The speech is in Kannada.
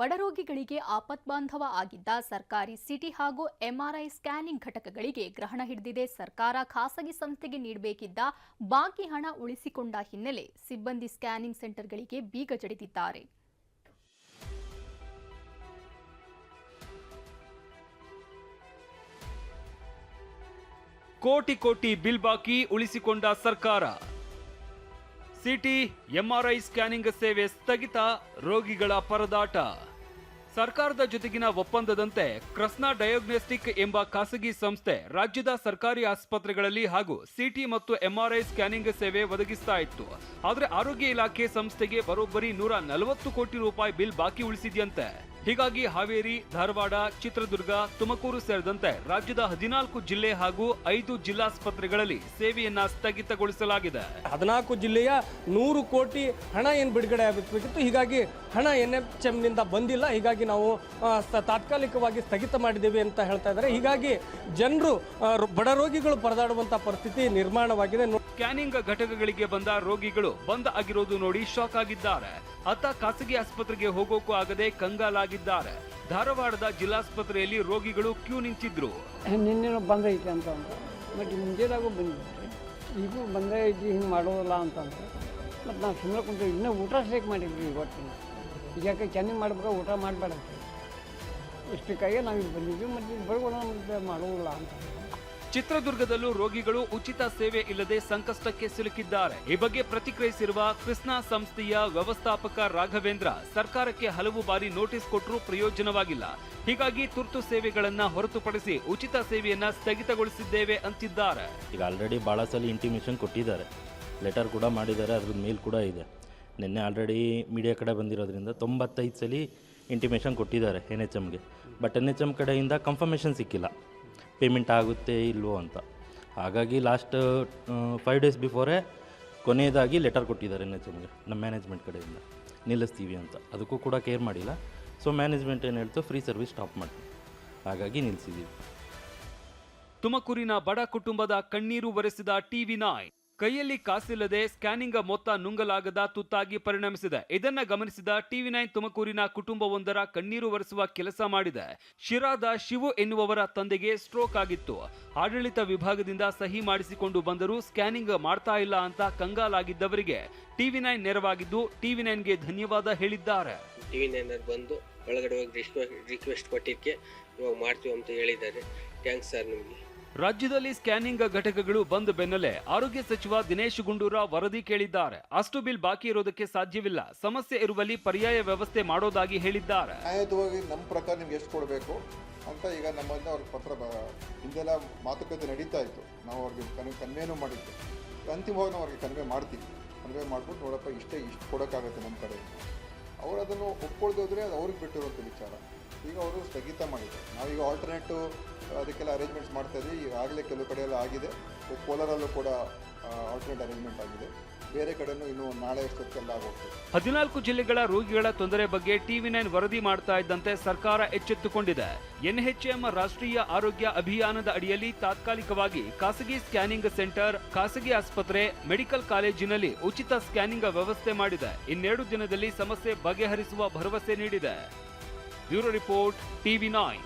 ಬಡರೋಗಿಗಳಿಗೆ ಆಪತ್ಬಾಂಧವ ಆಗಿದ್ದ ಸರ್ಕಾರಿ ಸಿಟಿ ಹಾಗೂ ಎಂಆರ್ಐ ಸ್ಕ್ಯಾನಿಂಗ್ ಘಟಕಗಳಿಗೆ ಗ್ರಹಣ ಹಿಡಿದಿದೆ. ಸರ್ಕಾರ ಖಾಸಗಿ ಸಂಸ್ಥೆಗೆ ನೀಡಬೇಕಿದ್ದ ಬಾಕಿ ಹಣ ಉಳಿಸಿಕೊಂಡ ಹಿನ್ನೆಲೆ ಸಿಬ್ಬಂದಿ ಸ್ಕ್ಯಾನಿಂಗ್ ಸೆಂಟರ್ಗಳಿಗೆ ಬೀಗ ಜಡಿದಿದ್ದಾರೆ. ಕೋಟಿ ಕೋಟಿ ಬಿಲ್ ಬಾಕಿ ಉಳಿಸಿಕೊಂಡ ಸರ್ಕಾರ. ಸಿಟಿ ಎಂಆರ್ಐ ಸ್ಕ್ಯಾನಿಂಗ್ ಸೇವೆ ಸ್ಥಗಿತ ರೋಗಿಗಳ ಪರದಾಟ. ಸರ್ಕಾರದ ಜೊತೆಗಿನ ಒಪ್ಪಂದದಂತೆ ಕ್ರಸ್ನಾ ಡಯಾಗ್ನೋಸ್ಟಿಕ್ ಎಂಬ ಖಾಸಗಿ ಸಂಸ್ಥೆ ರಾಜ್ಯದ ಸರ್ಕಾರಿ ಆಸ್ಪತ್ರೆಗಳಲ್ಲಿ ಹಾಗೂ ಸಿಟಿ ಮತ್ತು ಎಂಆರ್ಐ ಸ್ಕ್ಯಾನಿಂಗ್ ಸೇವೆ ಒದಗಿಸ್ತಾ ಇತ್ತು. ಆದರೆ ಆರೋಗ್ಯ ಇಲಾಖೆ ಸಂಸ್ಥೆಗೆ ಬರೋಬ್ಬರಿ ನೂರ ನಲವತ್ತು ಕೋಟಿ ರೂಪಾಯಿ ಬಿಲ್ ಬಾಕಿ ಉಳಿಸಿದೆಯಂತೆ. ಹೀಗಾಗಿ ಹಾವೇರಿ, ಧಾರವಾಡ, ಚಿತ್ರದುರ್ಗ, ತುಮಕೂರು ಸೇರಿದಂತೆ ರಾಜ್ಯದ ಹದಿನಾಲ್ಕು ಜಿಲ್ಲೆ ಹಾಗೂ ಐದು ಜಿಲ್ಲಾಸ್ಪತ್ರೆಗಳಲ್ಲಿ ಸೇವೆಯನ್ನ ಸ್ಥಗಿತಗೊಳಿಸಲಾಗಿದೆ. ಹದಿನಾಲ್ಕು ಜಿಲ್ಲೆಯ ನೂರು ಕೋಟಿ ಹಣ ಏನು ಬಿಡುಗಡೆ ಆಗಬೇಕಿತ್ತು. ಹೀಗಾಗಿ ಹಣ ಎನ್ ಎಚ್ ಬಂದಿಲ್ಲ. ಹೀಗಾಗಿ ನಾವು ತಾತ್ಕಾಲಿಕವಾಗಿ ಸ್ಥಗಿತ ಮಾಡಿದ್ದೇವೆ ಅಂತ ಹೇಳ್ತಾ ಇದ್ದಾರೆ. ಹೀಗಾಗಿ ಜನರು ಬಡ ರೋಗಿಗಳು ಪರದಾಡುವಂಥ ಪರಿಸ್ಥಿತಿ ನಿರ್ಮಾಣವಾಗಿದೆ. ಸ್ಕ್ಯಾನಿಂಗ್ ಘಟಕಗಳಿಗೆ ಬಂದ ರೋಗಿಗಳು ಬಂದ್ ಆಗಿರೋದು ನೋಡಿ ಶಾಕ್ ಆಗಿದ್ದಾರೆ. ಅತ್ತ ಖಾಸಗಿ ಆಸ್ಪತ್ರೆಗೆ ಹೋಗೋಕ್ಕೂ ಆಗದೆ ಕಂಗಾಲಾಗಿದ್ದಾರೆ. ಧಾರವಾಡದ ಜಿಲ್ಲಾಸ್ಪತ್ರೆಯಲ್ಲಿ ರೋಗಿಗಳು ಕ್ಯೂ ನಿಂತಿದ್ರು. ನಿನ್ನೆ ಬಂದೈತೆ ಅಂತ ಬಟ್ ಮುಂಜಾನಾಗೂ ಬಂದಿದ್ರಿ ಈಗೂ ಬಂದೈತಿ ಹಿಂಗೆ ಮಾಡೋದಿಲ್ಲ ಅಂತಂದ್ರೆ. ಮತ್ತು ನಾವು ಸುಮ್ಮನೆ ಕುಂತೀವಿ ಇನ್ನೂ ಊಟ ಸೇಕ್ ಮಾಡಿದ್ವಿ ಇವತ್ತಿನ. ಯಾಕೆ ಚೆನ್ನಾಗಿ ಮಾಡ್ಬೇಕು ಊಟ ಮಾಡಬೇಡ ಇಷ್ಟಕ್ಕಾಗಿ ನಾವು ಬಂದಿದ್ವಿ. ಮತ್ತು ಮತ್ತೆ ಮಾಡೋದಿಲ್ಲ ಅಂತ. ಚಿತ್ರದುರ್ಗದಲ್ಲೂ ರೋಗಿಗಳು ಉಚಿತ ಸೇವೆ ಇಲ್ಲದೆ ಸಂಕಷ್ಟಕ್ಕೆ ಸಿಲುಕಿದ್ದಾರೆ. ಈ ಬಗ್ಗೆ ಪ್ರತಿಕ್ರಿಯಿಸಿರುವ ಕೃಷ್ಣಾ ಸಂಸ್ಥೆಯ ವ್ಯವಸ್ಥಾಪಕ ರಾಘವೇಂದ್ರ, ಸರ್ಕಾರಕ್ಕೆ ಹಲವು ಬಾರಿ ನೋಟಿಸ್ ಕೊಟ್ಟರೂ ಪ್ರಯೋಜನವಾಗಿಲ್ಲ. ಹೀಗಾಗಿ ತುರ್ತು ಸೇವೆಗಳನ್ನ ಹೊರತುಪಡಿಸಿ ಉಚಿತ ಸೇವೆಯನ್ನ ಸ್ಥಗಿತಗೊಳಿಸಿದ್ದೇವೆ ಅಂತಿದ್ದಾರೆ. ಈಗ ಆಲ್ರೆಡಿ ಭಾಳ ಸಲ ಇಂಟಿಮೇಷನ್ ಕೊಟ್ಟಿದ್ದಾರೆ. ಲೆಟರ್ ಕೂಡ ಮಾಡಿದ್ದಾರೆ ಅದ್ರ ಮೇಲ್ ಕೂಡ ಇದೆ. ನಿನ್ನೆ ಆಲ್ರೆಡಿ ಮೀಡಿಯಾ ಕಡೆ ಬಂದಿರೋದ್ರಿಂದ ತೊಂಬತ್ತೈದು ಸಲ ಇಂಟಿಮೇಷನ್ ಕೊಟ್ಟಿದ್ದಾರೆ ಎನ್ ಎಚ್ ಎಮ್ಗೆ ಬಟ್ ಎನ್ ಎಚ್ ಎಂ ಕಡೆಯಿಂದ ಕನ್ಫರ್ಮೇಷನ್ ಸಿಕ್ಕಿಲ್ಲ. ಪೇಮೆಂಟ್ ಆಗುತ್ತೆ ಇಲ್ವೋ ಅಂತ. ಹಾಗಾಗಿ ಲಾಸ್ಟ್ ಫೈವ್ ಡೇಸ್ ಬಿಫೋರೇ ಕೊನೆಯದಾಗಿ ಲೆಟರ್ ಕೊಟ್ಟಿದ್ದಾರೆ ಎಮ್ಗೆ ನಮ್ಮ ಮ್ಯಾನೇಜ್ಮೆಂಟ್ ಕಡೆಯಿಂದ. ನಿಲ್ಲಿಸ್ತೀವಿ ಅಂತ. ಅದಕ್ಕೂ ಕೂಡ ಕೇರ್ ಮಾಡಿಲ್ಲ. ಸೊ ಮ್ಯಾನೇಜ್ಮೆಂಟ್ ಏನು ಹೇಳ್ತು ಫ್ರೀ ಸರ್ವಿಸ್ ಸ್ಟಾಪ್ ಮಾಡಿ ಹಾಗಾಗಿ ನಿಲ್ಲಿಸಿದ್ದೀವಿ ತುಮಕೂರಿನ ಬಡ ಕುಟುಂಬದ ಕಣ್ಣೀರು ಒರೆಸಿದ ಟಿವಿ ನೈನ್ ಕೈಯಲ್ಲಿ ಕಾಸಿಲ್ಲದೆ ಸ್ಕ್ಯಾನಿಂಗ್ ಮೊತ್ತ ನುಂಗಲಾಗದ ತುತ್ತಾಗಿ ಪರಿಣಮಿಸಿದೆ. ಇದನ್ನ ಗಮನಿಸಿದ ಟಿವಿ ನೈನ್ ತುಮಕೂರಿನ ಕುಟುಂಬವೊಂದರ ಕಣ್ಣೀರು ಒರೆಸುವ ಕೆಲಸ ಮಾಡಿದೆ. ಶಿರಾದ ಶಿವು ಎನ್ನುವವರ ತಂದೆಗೆ ಸ್ಟ್ರೋಕ್ ಆಗಿತ್ತು. ಆಡಳಿತ ವಿಭಾಗದಿಂದ ಸಹಿ ಮಾಡಿಸಿಕೊಂಡು ಬಂದರೂ ಸ್ಕ್ಯಾನಿಂಗ್ ಮಾಡ್ತಾ ಇಲ್ಲ ಅಂತ ಕಂಗಾಲಾಗಿದ್ದವರಿಗೆ ಟಿವಿ ನೈನ್ ನೆರವಾಗಿದ್ದು ಟಿವಿ ನೈನ್ಗೆ ಧನ್ಯವಾದ ಹೇಳಿದ್ದಾರೆ. ಟಿವಿ ನೈನ್ ಬಂದು ಒಳಗಡೆ ಹೋಗಿ ರಿಕ್ವೆಸ್ಟ್ ಕೊಟ್ಟಿದ್ದಕ್ಕೆ ಇವಾಗ ಮಾಡ್ತೀವಿ ಅಂತ ಹೇಳಿದ್ದಾರೆ. ಥ್ಯಾಂಕ್ಸ್ ಸರ್ ನಿಮಗೆ. ರಾಜ್ಯದಲ್ಲಿ ಸ್ಕ್ಯಾನಿಂಗ್ ಘಟಕಗಳು ಬಂದ್ ಬೆನ್ನಲ್ಲೇ ಆರೋಗ್ಯ ಸಚಿವ ದಿನೇಶ್ ಗುಂಡೂರಾವ್ ವರದಿ ಕೇಳಿದ್ದಾರೆ. ಅಷ್ಟು ಬಿಲ್ ಬಾಕಿ ಇರೋದಕ್ಕೆ ಸಾಧ್ಯವಿಲ್ಲ. ಸಮಸ್ಯೆ ಇರುವಲ್ಲಿ ಪರ್ಯಾಯ ವ್ಯವಸ್ಥೆ ಮಾಡೋದಾಗಿ ಹೇಳಿದ್ದಾರೆ. ನ್ಯಾಯಯುತವಾಗಿ ನಮ್ಮ ಪ್ರಕಾರ ನಿಮ್ಗೆ ಎಷ್ಟು ಕೊಡಬೇಕು ಅಂತ ಈಗ ನಮ್ಮಿಂದ ಅವ್ರಿಗೆ ಪತ್ರ ಹಿಂದೆಲ್ಲ ಮಾತುಕತೆ ನಡೀತಾ ಇತ್ತು. ನಾವು ಅವ್ರಿಗೆ ಕನ್ವೇನು ಮಾಡಿದ್ದೆ ಅಂತಿಮವಾಗಿ ನಾವು ಅವ್ರಿಗೆ ಕನ್ವೆ ಮಾಡ್ತೀವಿ. ಕನ್ವೆ ಮಾಡ್ಬಿಟ್ಟು ನೋಡಪ್ಪ ಇಷ್ಟೇ ಇಷ್ಟು ಕೊಡೋಕ್ಕಾಗತ್ತೆ ನಮ್ಮ ಕಡೆ ಅವರು ಅದನ್ನು ಒಪ್ಕೊಳ್ದೇ ಹೋದರೆ ಅದು ಅವ್ರಿಗೆ ಬಿಟ್ಟಿರುವಂಥ ವಿಚಾರ. ಈಗ ಅವರು ಸ್ಥಗಿತ ಮಾಡಿದ್ದಾರೆ. ನಾವೀಗ ಆಲ್ಟರ್ನೇಟಿವ್ ಅದಕ್ಕೆಲ್ಲ ಅರೇಂಜ್ಮೆಂಟ್ಸ್ ಮಾಡ್ತಾ ಇದ್ದೀವಿ ಈಗಾಗಲೇ ಕೆಲವು ಕಡೆಯೆಲ್ಲ ಆಗಿದೆ. ಕೋಲಾರಲ್ಲೂ ಕೂಡ ಆಲ್ಟರ್ನೇಟ್ ಅರೇಂಜ್ಮೆಂಟ್ ಆಗಿದೆ. ಬೇರೆ ಕಡೆನೂ ಇನ್ನು ನಾಳೆ ಎಷ್ಟೊತ್ತೆಲ್ಲ ಆಗುತ್ತೆ ಹದಿನಾಲ್ಕು ಜಿಲ್ಲೆಗಳ ರೋಗಿಗಳ ತೊಂದರೆ ಬಗ್ಗೆ ಟಿವಿ ನೈನ್ ವರದಿ ಮಾಡ್ತಾ ಇದ್ದಂತೆ ಸರ್ಕಾರ ಎಚ್ಚೆತ್ತುಕೊಂಡಿದೆ. ಎನ್ಎಚ್ಎಂ ರಾಷ್ಟ್ರೀಯ ಆರೋಗ್ಯ ಅಭಿಯಾನದ ಅಡಿಯಲ್ಲಿ ತಾತ್ಕಾಲಿಕವಾಗಿ ಖಾಸಗಿ ಸ್ಕ್ಯಾನಿಂಗ್ ಸೆಂಟರ್, ಖಾಸಗಿ ಆಸ್ಪತ್ರೆ, ಮೆಡಿಕಲ್ ಕಾಲೇಜಿನಲ್ಲಿ ಉಚಿತ ಸ್ಕ್ಯಾನಿಂಗ್ ವ್ಯವಸ್ಥೆ ಮಾಡಿದೆ. ಇನ್ನೆರಡು ದಿನದಲ್ಲಿ ಸಮಸ್ಯೆ ಬಗೆಹರಿಸುವ ಭರವಸೆ ನೀಡಿದೆ. Bureau report TV nine.